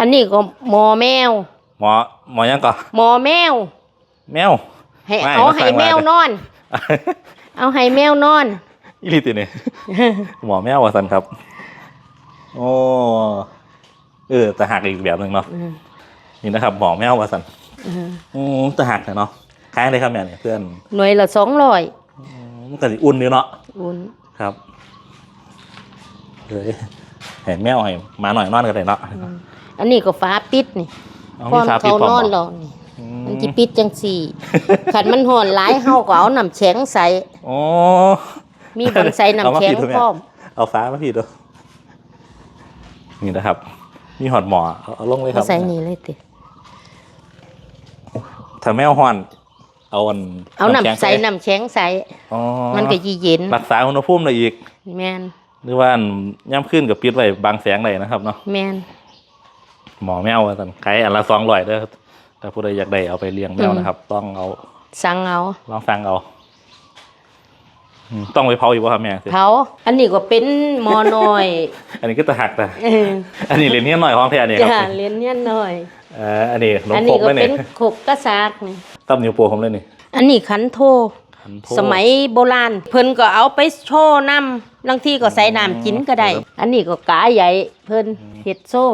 อันนี้ก็หมอแมว หมอหมอยังก่อนหมอแมว แมว ให้ไม่เอามาให้สั่งแมวมานอน เอาให้แมวนอน อีหลิติเนี่ย หมอแมววะสันครับ โอ้เออแต่หักอีกแบบหนึ่งเนาะอืมนี่นะครับหมอแมววะสันอืมอืมแต่หักเนาะคล้ายเลยครับแม่เนี่ยเพื่อนหน่วยละสองร้อยอืมมันก็สิอุ่นอยู่เนาะอุ่นครับเลยเห็นแมวให้หมาหน่อยนอนกันเลยเนาะ อืมอันนี้ก็ฟ้าปิดนี่เอาพร้มีอมฟ้าปิดเขาพร้อมนอนเหรแล้อวนี่อืมันสิปิดจังสี่ ขันมันห่อนหลายเฮาก็เอาน้ำแข็งใส่ โอ้มีบอนใส่น้ำแข็งเอามาปิดด้วยไหมพร้อม เอาฟ้ามาพี่ดูนี่นะครับ มีหอดหมอเอาเอาลงเลยคเอารับ ใส่นี่เลยติ ถ้าแมวห้อน เอาอันเอาแข็งน้ำใส่น้ำแข็งใส่ อ๋อมันก็ยีเย็น รักษาอุณหภูมิได้อีกแมนหรือว่าอันย่ำขึ้นกับปิดไว้บางแสงได้นะครับเนาะ แมน หมอแมวว่าสันขายอันละสองร้อยเด้อถ้าผู้ใดอยากได้เอาไปเลี้ยงแมวอืมนะครับ ต้องเอาสั่งเอาลองฟังเอาอืมต้องไปเผาอีกว่าครับแม่เผาอันนี้ก็เป็นหมอน้อยอันนี้ก็ตะหักแต่เอออันนี้เรียนเนี้ยหน่อยของแท้นี่คจ้ารับเลี้ยนเนี่ยน้อย เอ่ออันนี้ขนมอันครนี้กก็เลยเป็นี่นขบกระซากนี่ตั้มนิ้วโป้ผมเลยนี่อันนี้ขันโทขันโทสมัยโบราณ เพิ่นก็เอาไปโชว์น้ำบางทีก็ใส่น้ำกินก็ได้ อันนี้ก็กาใหญ่เพิ่นเฮ็ดโซ่